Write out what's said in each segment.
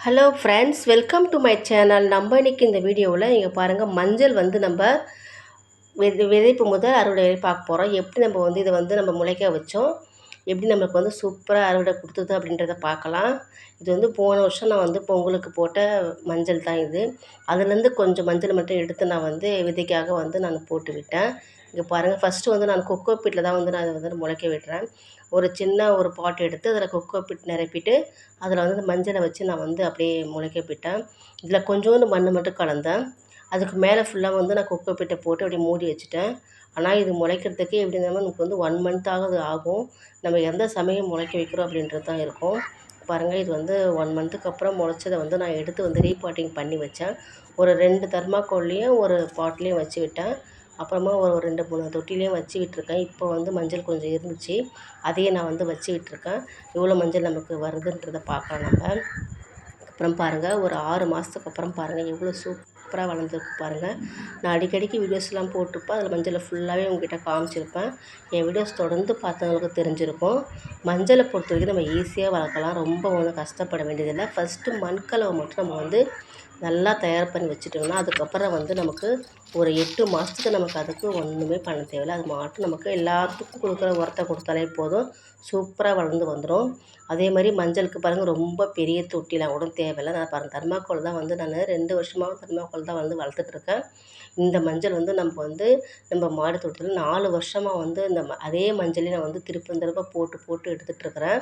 Hello friends welcome to my channel நம்ம இன்றைக்கி இந்த வீடியோவில் இங்கே பாருங்கள் மஞ்சள் வந்து நம்ம விதை விதைப்பு முதல் அறுவடை வரை பார்க்க போகிறோம் எப்படி நம்ம வந்து இதை வந்து நம்ம முளைக்க வச்சோம்? எப்படி நம்மளுக்கு வந்து சூப்பராக அறுவடை கொடுத்தது அப்படின்றத பார்க்கலாம். இது வந்து போன வருஷம் நான் வந்து பொங்கலுக்கு போட்ட மஞ்சள் தான் இது. அதுலேருந்து கொஞ்சம் மஞ்சள் மட்டும் எடுத்து நான் வந்து விதைக்காக வந்து நான் போட்டு விட்டேன் இங்கே பாருங்கள் ஃபஸ்ட்டு வந்து நான் கொக்கோ பீட்டில் தான் வந்து நான் அதை வந்து முளைக்க விடுறேன். ஒரு சின்ன ஒரு பாட் எடுத்து அதில் கொக்கோ பிட் நிரப்பிட்டு அதில் வந்து மஞ்சளை வச்சு நான் வந்து அப்படியே முளைக்க விட்டேன். இதில் கொஞ்சோண்டு மண் மட்டும் கலந்தேன். அதுக்கு மேலே ஃபுல்லாக வந்து நான் கொக்கோ பிட்டை போட்டு அப்படியே மூடி வச்சுட்டேன். ஆனால் இது முளைக்கிறதுக்கு எப்படி இருந்தாலும் நமக்கு வந்து ஒன் மந்த்தாவது ஆகும். நம்ம எந்த சமயம் முளைக்க வைக்கிறோம் அப்படின்றது தான் இருக்கும். பாருங்கள் இது வந்து ஒன் மந்த்துக்கு அப்புறம் முளைச்சதை வந்து நான் எடுத்து வந்து ரீபாட்டிங் பண்ணி வச்சேன். ஒரு ரெண்டு தர்மாக்கோல்லையும் ஒரு பாட்லேயும் வச்சு விட்டேன். அப்புறமா ஒரு ரெண்டு மூணு தொட்டிலையும் வச்சு விட்டுருக்கேன். இப்போ வந்து மஞ்சள் கொஞ்சம் இருந்துச்சு. அதையே நான் வந்து வச்சு விட்டுருக்கேன். எவ்வளோ மஞ்சள் நமக்கு வருதுன்றதை பார்க்கலாம் நம்ம. அப்புறம் பாருங்கள் ஒரு ஆறு மாதத்துக்கு அப்புறம் பாருங்கள் எவ்வளோ சூப்பராக வளர்ந்துருக்கு பாருங்கள் நான் அடிக்கடிக்கு வீடியோஸ்லாம் போட்டிருப்பேன். அதில் மஞ்சளை ஃபுல்லாகவே உங்ககிட்ட காமிச்சிருப்பேன். என் வீடியோஸ் தொடர்ந்து பார்த்தவங்களுக்கு தெரிஞ்சிருக்கும். மஞ்சளை பொறுத்த வரைக்கும் நம்ம ஈஸியாக வளர்க்கலாம். ரொம்ப ஒன்றும் கஷ்டப்பட வேண்டியதில்லை. ஃபஸ்ட்டு மண்கலவை மட்டும் நம்ம வந்து நல்லா தயார் பண்ணி வச்சுட்டோம்னா அதுக்கப்புறம் வந்து நமக்கு ஒரு எட்டு மாதத்துக்கு நமக்கு அதுக்கு ஒன்றுமே பண்ண தேவையில்ல. அது மாட்டும் நமக்கு எல்லாத்துக்கும் கொடுக்குற உரத்தை கொடுத்தாலே போதும். சூப்பராக வளர்ந்து வந்துடும் அதே மாதிரி மஞ்சளுக்கு பாருங்கள் ரொம்ப பெரிய தொட்டிலாம் கூட தேவையில்லை. நான் பாருங்கள் தர்மாக்கோல் தான் வந்து நான் ரெண்டு வருஷமாக தர்மாக்கோல் தான் வந்து வளர்த்துட்ருக்கேன் இந்த மஞ்சள் வந்து நம்ம வந்து நம்ம மாடி தோட்டத்தில் நாலு வருஷமாக வந்து இந்த அதே மஞ்சளையும் நான் வந்து திருப்பி திருப்ப போட்டு போட்டு எடுத்துகிட்ருக்குறேன்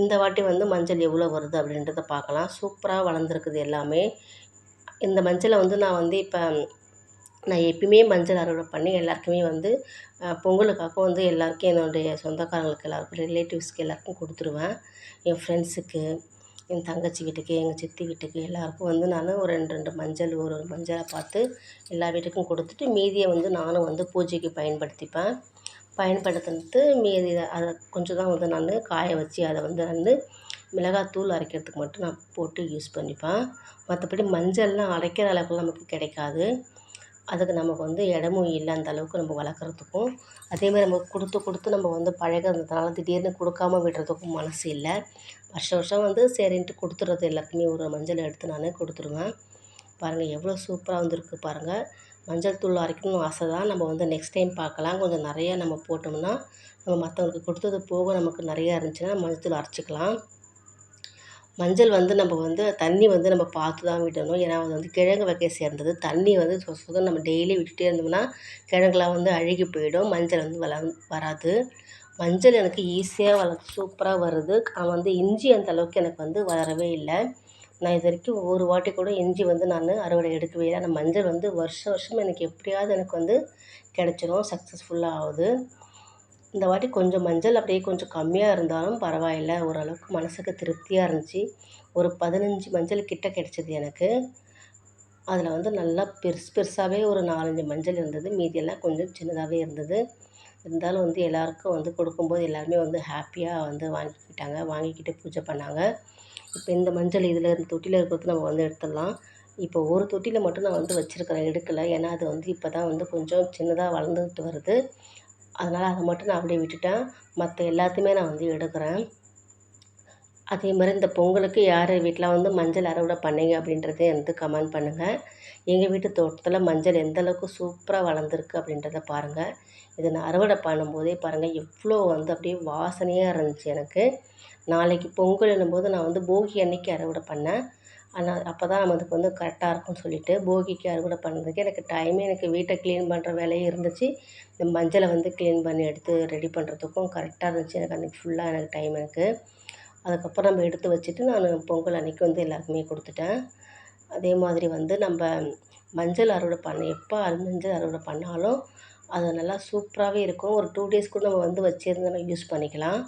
இந்த வாட்டி வந்து மஞ்சள் எவ்வளோ வருது அப்படின்றத பார்க்கலாம். சூப்பராக வளர்ந்துருக்குது எல்லாமே. இந்த மஞ்சளை வந்து நான் வந்து இப்போ நான் எப்பயுமே மஞ்சள் அறுவடை பண்ணி எல்லாருக்குமே வந்து பொங்கலுக்காக வந்து எல்லாருக்கும் என்னுடைய சொந்தக்காரங்களுக்கு எல்லாருக்கும் ரிலேட்டிவ்ஸ்க்கு எல்லாருக்கும் கொடுத்துருவேன். என் ஃப்ரெண்ட்ஸுக்கு என் தங்கச்சி வீட்டுக்கு எங்கள் சித்தி வீட்டுக்கு எல்லாருக்கும் வந்து நான் ஒரு ரெண்டு ரெண்டு மஞ்சள் ஒரு ஒரு மஞ்சளை பார்த்து எல்லா வீட்டுக்கும் கொடுத்துட்டு மீதியை வந்து நானும் வந்து பூஜைக்கு பயன்படுத்திப்பேன். பயன்படுத்தினது மீதி அதை கொஞ்சம் தான் வந்து நான் காய வச்சு அதை வந்து நான் மிளகாத்தூள் அரைக்கிறதுக்கு மட்டும் நான் போட்டு யூஸ் பண்ணிப்பேன். மற்றபடி மஞ்சள்லாம் அரைக்கிற அளவுக்கு நமக்கு கிடைக்காது. அதுக்கு நமக்கு வந்து இடமும் இல்லை அந்த அளவுக்கு நம்ம வளர்க்குறதுக்கும். அதேமாதிரி நம்ம கொடுத்து கொடுத்து நம்ம வந்து பழகிறதுனால திடீர்னு கொடுக்காம விடுறதுக்கும் மனசு இல்லை. வருஷம் வருஷம் வந்து சரின்ட்டு கொடுத்துட்றது எல்லாருக்குமே ஒரு மஞ்சள் எடுத்து நான் கொடுத்துருவேன் பாருங்கள் எவ்வளோ சூப்பராக வந்திருக்கு பாருங்கள் மஞ்சள் தூள் அரைக்கணும்னு ஆசை தான். நம்ம வந்து நெக்ஸ்ட் டைம் பார்க்கலாம். கொஞ்சம் நிறையா நம்ம போட்டோம்னா நம்ம மற்றவங்களுக்கு கொடுத்தது போக நமக்கு நிறையா இருந்துச்சுன்னா மஞ்சள் தூள் அரைச்சிக்கலாம். மஞ்சள் வந்து நம்ம வந்து தண்ணி வந்து நம்ம பார்த்து தான் விடணும். ஏன்னா அது வந்து கிழங்கு வகையை சேர்ந்தது. தண்ணி வந்து சொ சொத நம்ம டெய்லி விட்டுட்டே இருந்தோம்னா கிழங்குலாம் வந்து அழுகி போயிடும். மஞ்சள் வந்து வள வராது. மஞ்சள் எனக்கு ஈஸியாக வள சூப்பராக வருது. ஆனால் வந்து இஞ்சி அந்த அளவுக்கு எனக்கு வந்து வளரவே இல்லை. நான் இது வரைக்கும் ஒரு வாட்டி கூட இஞ்சி வந்து நான் அறுவடை எடுக்கவே இல்லை. ஆனால் மஞ்சள் வந்து வருஷம் வருஷம் எனக்கு எப்படியாவது எனக்கு வந்து கிடச்சிரும். சக்ஸஸ்ஃபுல்லாக ஆகுது. இந்த வாட்டி கொஞ்சம் மஞ்சள் அப்படியே கொஞ்சம் கம்மியாக இருந்தாலும் பரவாயில்ல. ஓரளவுக்கு மனதுக்கு திருப்தியாக இருந்துச்சு. ஒரு பதினஞ்சு மஞ்சள் கிட்ட கிடச்சிது எனக்கு. அதில் வந்து நல்லா பெருசு பெருசாகவே ஒரு நாலஞ்சு மஞ்சள் இருந்தது. மீதியெல்லாம் கொஞ்சம் சின்னதாகவே இருந்தது. இருந்தாலும் வந்து எல்லாருக்கும் வந்து கொடுக்கும்போது எல்லாருமே வந்து ஹாப்பியாக வந்து வாங்கிக்கிட்டாங்க. வாங்கிக்கிட்டு பூஜை பண்ணாங்க. இப்போ இந்த மஞ்சள் இதில் இந்த தொட்டியில் இருக்கிறது நம்ம வந்து எடுத்துடலாம். இப்போ ஒரு தொட்டியில் மட்டும் நான் வந்து வச்சுருக்கிறேன். எடுக்கலை. ஏன்னா அது வந்து இப்போ தான் வந்து கொஞ்சம் சின்னதாக வளர்ந்துக்கிட்டு வருது. அதனால் அதை மட்டும் நான் அப்படியே விட்டுட்டேன். மற்ற எல்லாத்தையுமே நான் வந்து எடுக்கிறேன். அதே மாதிரி இந்த பொங்கலுக்கு யார் வீட்டில் வந்து மஞ்சள் அறுவடை பண்ணீங்க அப்படின்றத வந்து கமெண்ட் பண்ணுங்கள் எங்கள் வீட்டு தோட்டத்தில் மஞ்சள் எந்த அளவுக்கு சூப்பராக வளர்ந்துருக்கு அப்படின்றத பாருங்கள் இதை நான் அறுவடை பண்ணும்போதே பாருங்கள் எவ்வளோ வந்து அப்படியே வாசனையாக இருந்துச்சு எனக்கு. நாளைக்கு பொங்கல் போது நான் வந்து போகி அன்னைக்கு அறுவடை பண்ணேன். ஆனால் அப்போ தான் நமக்கு வந்து கரெக்டாக இருக்கும்னு சொல்லிட்டு போகிக்கு அறுவடை பண்ணுறதுக்கு எனக்கு டைமே எனக்கு வீட்டை க்ளீன் பண்ணுற வேலையும் இருந்துச்சு. இந்த மஞ்சளை வந்து க்ளீன் பண்ணி எடுத்து ரெடி பண்ணுறதுக்கும் கரெக்டாக இருந்துச்சு. எனக்கு அன்றைக்கி ஃபுல்லாக எனக்கு டைம் எனக்கு. அதுக்கப்புறம் நம்ம எடுத்து வச்சுட்டு நான் பொங்கல் அன்றைக்கி வந்து எல்லாருக்குமே கொடுத்துட்டேன். அதே மாதிரி வந்து நம்ம மஞ்சள் அறுவடை பண்ண எப்போ மஞ்சள் அறுவடை பண்ணாலும் அது நல்லா சூப்பராகவே இருக்கும். ஒரு டூ டேஸ் கூட நம்ம வந்து வச்சுருந்து யூஸ் பண்ணிக்கலாம்.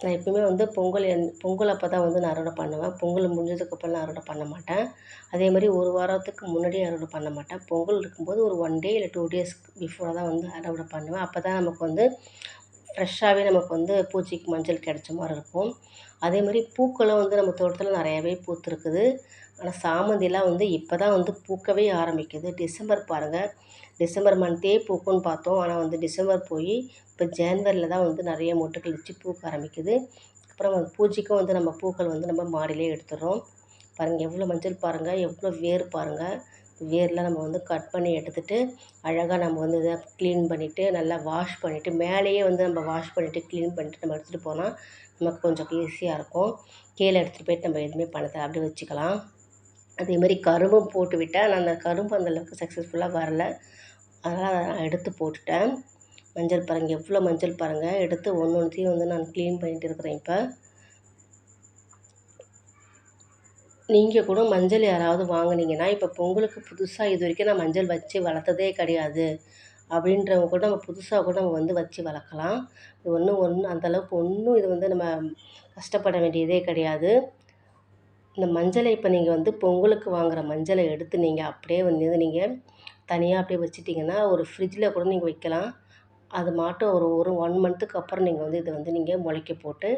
நான் எப்பவுமே வந்து பொங்கல் என் பொங்கல் அப்போ தான் வந்து நான் அறுவடை பண்ணுவேன். பொங்கல் முடிஞ்சதுக்கப்புறம் அறுவடை பண்ண மாட்டேன். அதே மாதிரி ஒரு வாரத்துக்கு முன்னாடியே அறுவடை பண்ண மாட்டேன். பொங்கல் இருக்கும்போது ஒரு ஒன் டே இல்லை டூ டேஸ் பிஃபோராக தான் வந்து அறுவடை பண்ணுவேன். அப்போ தான் நமக்கு வந்து ஃப்ரெஷ்ஷாகவே நமக்கு வந்து பூச்சிக்கு மஞ்சள் கிடைச்ச மாதிரி இருக்கும். அதே மாதிரி பூக்களும் வந்து நம்ம தோட்டத்தில் நிறையாவே பூத்துருக்குது. ஆனால் சாமந்திலாம் வந்து இப்போ தான் வந்து பூக்கவே ஆரம்பிக்குது. டிசம்பர் பாருங்கள் டிசம்பர் மந்த்தே பூக்கும்னு பார்த்தோம். ஆனால் வந்து டிசம்பர் போய் இப்போ ஜான்வரியில் தான் வந்து நிறைய மொட்டுக்கள் வச்சு பூக்க ஆரம்பிக்குது. அப்புறம் வந்து பூஜைக்கும் வந்து நம்ம பூக்கள் வந்து நம்ம மாடியிலே எடுத்துடுறோம். பாருங்கள் எவ்வளோ மஞ்சள் பாருங்கள் எவ்வளோ வேர் பாருங்கள் வேர்லாம் நம்ம வந்து கட் பண்ணி எடுத்துகிட்டு அழகாக நம்ம வந்து இதை க்ளீன் பண்ணிவிட்டு நல்லா வாஷ் பண்ணிவிட்டு மேலேயே வந்து நம்ம வாஷ் பண்ணிவிட்டு க்ளீன் பண்ணிவிட்டு நம்ம எடுத்துகிட்டு போனால் நமக்கு கொஞ்சம் ஈஸியாக இருக்கும். கீழே எடுத்துகிட்டு போயிட்டு நம்ம எதுவுமே பண்ண அப்படியே வச்சுக்கலாம். அதே மாதிரி கரும்பும் போட்டு விட்டேன். நான் அந்த கரும்பு அந்தளவுக்கு சக்ஸஸ்ஃபுல்லாக வரல. அதனால் நான் எடுத்து போட்டுட்டேன். மஞ்சள் பாருங்கள் எவ்வளோ மஞ்சள் பாருங்கள் எடுத்து ஒன்று ஒன்றுத்தையும் வந்து நான் க்ளீன் பண்ணிகிட்டு இருக்கிறேன் இப்போ. நீங்கள் கூட மஞ்சள் யாராவது வாங்கினீங்கன்னா இப்போ பொங்கலுக்கு புதுசாக இது வரைக்கும் நான் மஞ்சள் வச்சு வளர்த்ததே கிடையாது. அப்படின்றவங்க கூட நம்ம புதுசாக கூட நம்ம வந்து வச்சு வளர்க்கலாம். இது ஒன்றும் ஒன்று அந்தளவுக்கு ஒன்றும் இது வந்து நம்ம கஷ்டப்பட வேண்டியதே கிடையாது. இந்த மஞ்சளை இப்போ நீங்கள் வந்து பொங்கலுக்கு வாங்குகிற மஞ்சளை எடுத்து நீங்கள் அப்படியே வந்து நீங்கள் தனியாக அப்படியே வச்சுட்டிங்கன்னா ஒரு ஃப்ரிட்ஜில் கூட நீங்கள் வைக்கலாம். அது மாட்டும் ஒரு ஒரு ஒன் மந்த்துக்கு அப்புறம் நீங்கள் வந்து இதை வந்து நீங்கள் முளைக்க போட்டு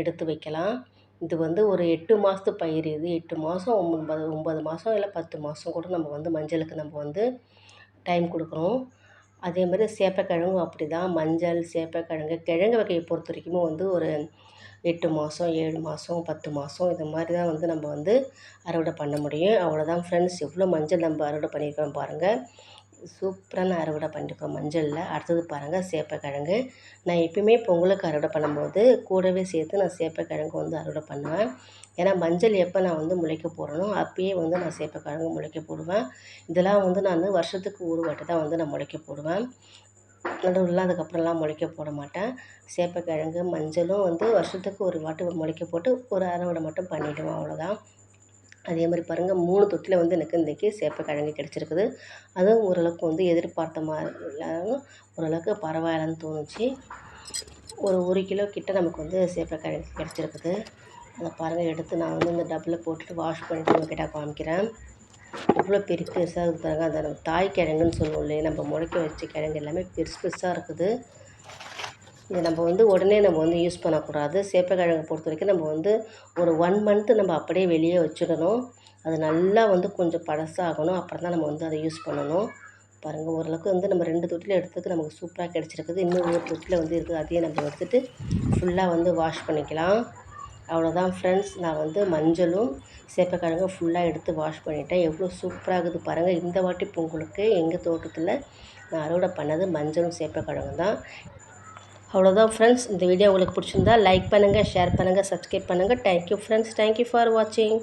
எடுத்து வைக்கலாம். இது வந்து ஒரு எட்டு மாதத்து பயிர் இது. எட்டு மாதம் ஒன்பது ஒம்பது மாதம் இல்லை பத்து மாதம் கூட நம்ம வந்து மஞ்சளுக்கு நம்ம வந்து டைம் கொடுக்குறோம். அதே மாதிரி சேப்பக்கிழங்கும் அப்படி தான் மஞ்சள் சேப்பக்கிழங்கு கிழங்கு வகையை பொறுத்த வரைக்கும் வந்து ஒரு எட்டு மாதம் ஏழு மாதம் பத்து மாதம் இது மாதிரி தான் வந்து நம்ம வந்து அறுவடை பண்ண முடியும். அவ்வளோதான் ஃப்ரெண்ட்ஸ் எவ்வளோ மஞ்சள் நம்ம அறுவடை பண்ணியிருக்கோம் பாருங்கள் சூப்பரான அறுவடை பண்ணியிருக்கோம் மஞ்சளில். அடுத்தது பாருங்கள் சேப்பக்கிழங்கு. நான் எப்பயுமே பொங்கலுக்கு அறுவடை பண்ணும்போது கூடவே சேர்த்து நான் சேப்பக்கிழங்கு வந்து அறுவடை பண்ணுவேன். ஏன்னா மஞ்சள் எப்போ நான் வந்து முளைக்க போகிறேனோ அப்பயே வந்து நான் சேப்பக்கிழங்கு முளைக்க போடுவேன். இதெல்லாம் வந்து நான் வருஷத்துக்கு ஒரு வாட்டி தான் வந்து நான் முளைக்க போடுவேன். நடுவில் அதுக்கப்புறம்லாம் முளைக்க போட மாட்டேன். சேப்பக்கிழங்கு மஞ்சளும் வந்து வருஷத்துக்கு ஒரு வாட்டி முளைக்க போட்டு ஒரு அறுவடை மட்டும் பண்ணிவிடுவேன் அவ்வளோதான். அதே மாதிரி பாருங்கள் மூணு தொட்டியில் வந்து எனக்கு இன்றைக்கி சேப்பக்கிழங்கு கிடச்சிருக்குது. அதுவும் ஓரளவுக்கு வந்து எதிர்பார்த்த மாதிரி இல்லாமல் ஓரளவுக்கு பரவாயில்லன்னு தோணுச்சு. ஒரு ஒரு கிலோ கிட்ட நமக்கு வந்து சேப்பக்கிழங்கு கிடச்சிருக்குது. அதை பாருங்கள் எடுத்து நான் வந்து இந்த டப்பில் போட்டுட்டு வாஷ் பண்ணிவிட்டு உங்கள்கிட்ட காமிக்கிறேன். எவ்வளோ பெரிய பெருசாக இருக்குது பாருங்கள் அந்த நம்ம தாய் கிழங்குன்னு சொல்லுவோம் இல்லையா? நம்ம முளைக்க வச்ச கிழங்கு எல்லாமே பெருசு பெருசாக இருக்குது. இதை நம்ம வந்து உடனே நம்ம வந்து யூஸ் பண்ணக்கூடாது. சேப்பக்கிழங்கு பொறுத்த வரைக்கும் நம்ம வந்து ஒரு ஒன் மந்த்து நம்ம அப்படியே வெளியே வச்சிடணும். அது நல்லா வந்து கொஞ்சம் பழசாகணும். அப்புறம் தான் நம்ம வந்து அதை யூஸ் பண்ணணும். பாருங்கள் ஓரளவுக்கு வந்து நம்ம ரெண்டு தொட்டியில் எடுத்ததுக்கு நமக்கு சூப்பராக கிடச்சிருக்குது. இன்னும் ஒரு தொட்டியில் வந்து இருக்குது. அதையும் நம்ம எடுத்துகிட்டு ஃபுல்லாக வந்து வாஷ் பண்ணிக்கலாம். அவ்வளோதான் ஃப்ரெண்ட்ஸ் நான் வந்து மஞ்சளும் சேப்பக்கிழங்கும் ஃபுல்லாக எடுத்து வாஷ் பண்ணிட்டேன். எவ்வளோ சூப்பராக இருக்குது பாருங்கள் இந்த வாட்டி பொங்கலுக்கு எங்கள் தோட்டத்தில் நான் அறுவடை பண்ணது மஞ்சளும் சேப்பக்கிழங்கு தான். அவ்வளோதான் ஃப்ரெண்ட்ஸ் இந்த வீடியோ உங்களுக்கு பிடிச்சிருந்தா லைக் பண்ணுங்கள் ஷேர் பண்ணுங்கள் சப்ஸ்கிரைப் பண்ணுங்கள் தேங்க்யூ ஃப்ரெண்ட்ஸ் தேங்க்யூ ஃபார் வாட்சிங்